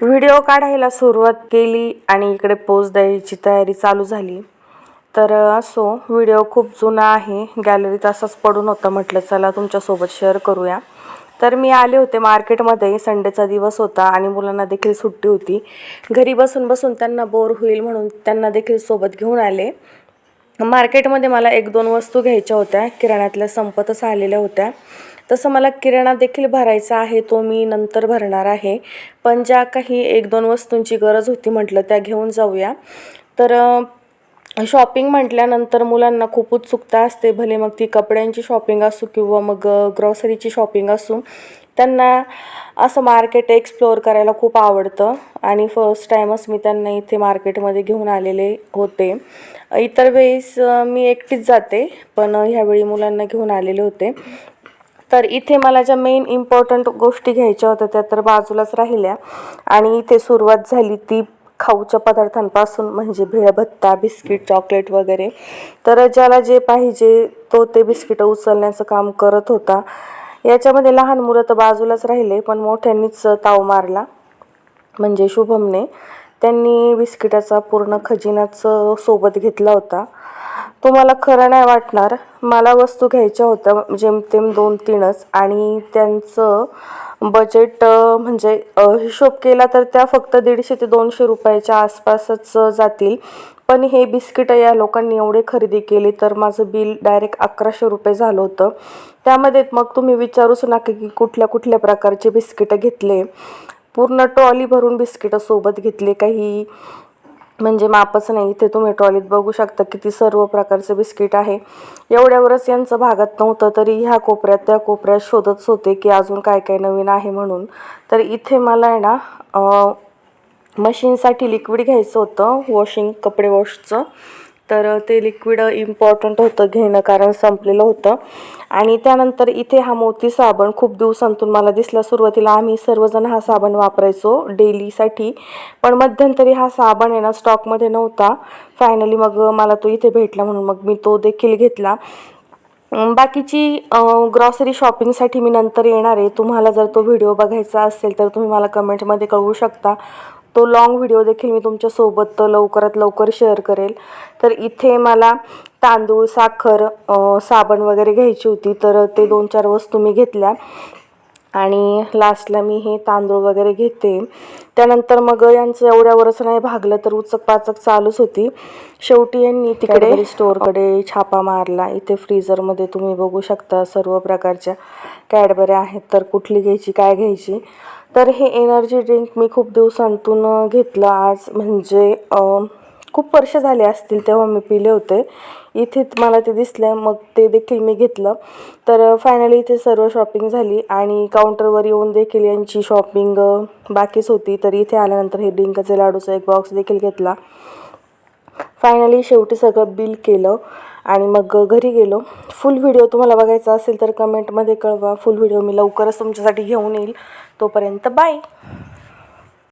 Video काढायला सुरुवात केली आणि इकडे पोज द्यायची तयारी चालू झाली. तर असो व्हिडिओ खूप जुना आहे. गॅलरीत असाच पडून होता म्हटलं चला तुमच्यासोबत शेअर करूया. तर मी आले होते मार्केटमध्ये संडेचा दिवस होता आणि मुलांना देखील सुट्टी होती. घरी बसून बसून त्यांना बोर होईल म्हणून त्यांना देखील सोबत घेऊन आले. मार्केटमध्ये मला एक दोन वस्तू घ्यायच्या होत्या किराण्यातल्या संपतच आलेल्या होत्या. तसं मला किराणा देखील भरायचा आहे तो मी नंतर भरणार आहे. पण ज्या काही एक दोन वस्तूंची गरज होती म्हटलं त्या घेऊन जाऊया. तर शॉपिंग म्हटल्यानंतर मुलांना खूप उत्सुकता असते भले मग ती कपड्यांची शॉपिंग असू किंवा मग ग्रॉसरीची शॉपिंग असू त्यांना असं मार्केट एक्सप्लोअर करायला खूप आवडतं. आणि फर्स्ट टाईमच मी त्यांना इथे मार्केटमध्ये घेऊन आलेले होते. इतर वेळेस मी एकटीच जाते पण ह्यावेळी मुलांना घेऊन आलेले होते. तर इथे मला ज्या मेन इम्पॉर्टंट गोष्टी घ्यायच्या होत्या त्या तर बाजूलाच राहिल्या. आणि इथे सुरुवात झाली ती खाऊच्या पदार्थांपासून म्हणजे भेळभत्ता बिस्किट चॉकलेट वगैरे. तर ज्याला जे पाहिजे तो ते बिस्किटं उचलण्याचं काम करत होता. याच्यामध्ये लहान मुलं तर बाजूलाच राहिले पण मोठ्यांनीच ताव मारला. म्हणजे शुभमने त्यांनी बिस्किटाचा पूर्ण खजिनाच सोबत घेतला होता. तुम्हाला खरं नाही वाटणार मला वस्तू घ्यायच्या होत्या म्हणजे जेमतेम दोन तीनच. आणि त्यांचं बजेट म्हणजे हिशोब केला तर त्या फक्त दीडशे ते दोनशे रुपयाच्या आसपासच जातील. पण हे बिस्किटं या लोकांनी एवढे खरेदी केले तर माझं बिल डायरेक्ट अकराशे रुपये झालं होतं. त्यामध्ये मग तुम्ही विचारूच नका की कुठल्या कुठल्या प्रकारचे बिस्किटं घेतले. पूर्ण ट्रॉली भरून बिस्किटं सोबत घेतले काही. म्हणजे मापच नाही इथे तुम्ही ट्रॉलीत बघू शकता किती सर्व प्रकारचं बिस्किट आहे. एवढ्यावरच यांचं भागात नव्हतं तरी ह्या कोपऱ्यात त्या कोपऱ्यात शोधत होते की अजून काय काय नवीन आहे म्हणून. तर इथे मला आहे ना मशीनसाठी लिक्विड घ्यायचं होतं वॉशिंग कपडे वॉशचं तर ते लिक्विड इम्पॉर्टंट होतं घेणं कारण संपलेलं होतं. आणि त्यानंतर इथे हा मोती साबण खूप दिवसांतून मला दिसला. सुरुवातीला आम्ही सर्वजण हा साबण वापरायचो डेलीसाठी. पण मध्यंतरी हा साबण आहे ना स्टॉकमध्ये नव्हता. फायनली मग मला तो इथे भेटला म्हणून मग मी तो देखील घेतला. बाकीची ग्रॉसरी शॉपिंगसाठी मी नंतर येणार आहे. तुम्हाला जर तो व्हिडिओ बघायचा असेल तर तुम्ही मला कमेंटमध्ये कळवू शकता. तो लॉंग व्हिडिओ देखील मी तुमच्यासोबत लवकरात लवकर शेअर करेल. तर इथे मला तांदूळ साखर साबण वगैरे घ्यायची होती. तर ते दोन चार वस्तू मी घेतल्या. आणि लास्टला मी हे तांदूळ वगैरे घेते. त्यानंतर मग यांचं एवढ्यावरच नाही भागलं तर उचक पाचक चालूच होती. शेवटी यांनी तिकडे स्टोअरकडे छापा मारला. इथे फ्रीझरमध्ये तुम्ही बघू शकता सर्व प्रकारच्या कॅडबऱ्या आहेत. तर कुठली घ्यायची काय घ्यायची? तर हे एनर्जी ड्रिंक मी खूप दिवसांतून घेतलं. आज म्हणजे खूप वर्ष झाले असतील तेव्हा मी पिले होते. इथे मला ते दिसलं मग ते देखील मी घेतलं. तर फायनली इथे सर्व शॉपिंग झाली आणि काउंटरवर येऊन देखील यांची शॉपिंग बाकीच होती. तर इथे आल्यानंतर हे डिंकाचे लाडूचा एक बॉक्स देखील घेतला. फायनली शेवटी सगळं बिल केलं आणि मग घरी गेलो. फुल व्हिडिओ तुम्हाला बघायचा असेल तर कमेंटमध्ये कळवा. फुल व्हिडिओ मी लवकरच तुमच्यासाठी घेऊन येईल. तोपर्यंत बाय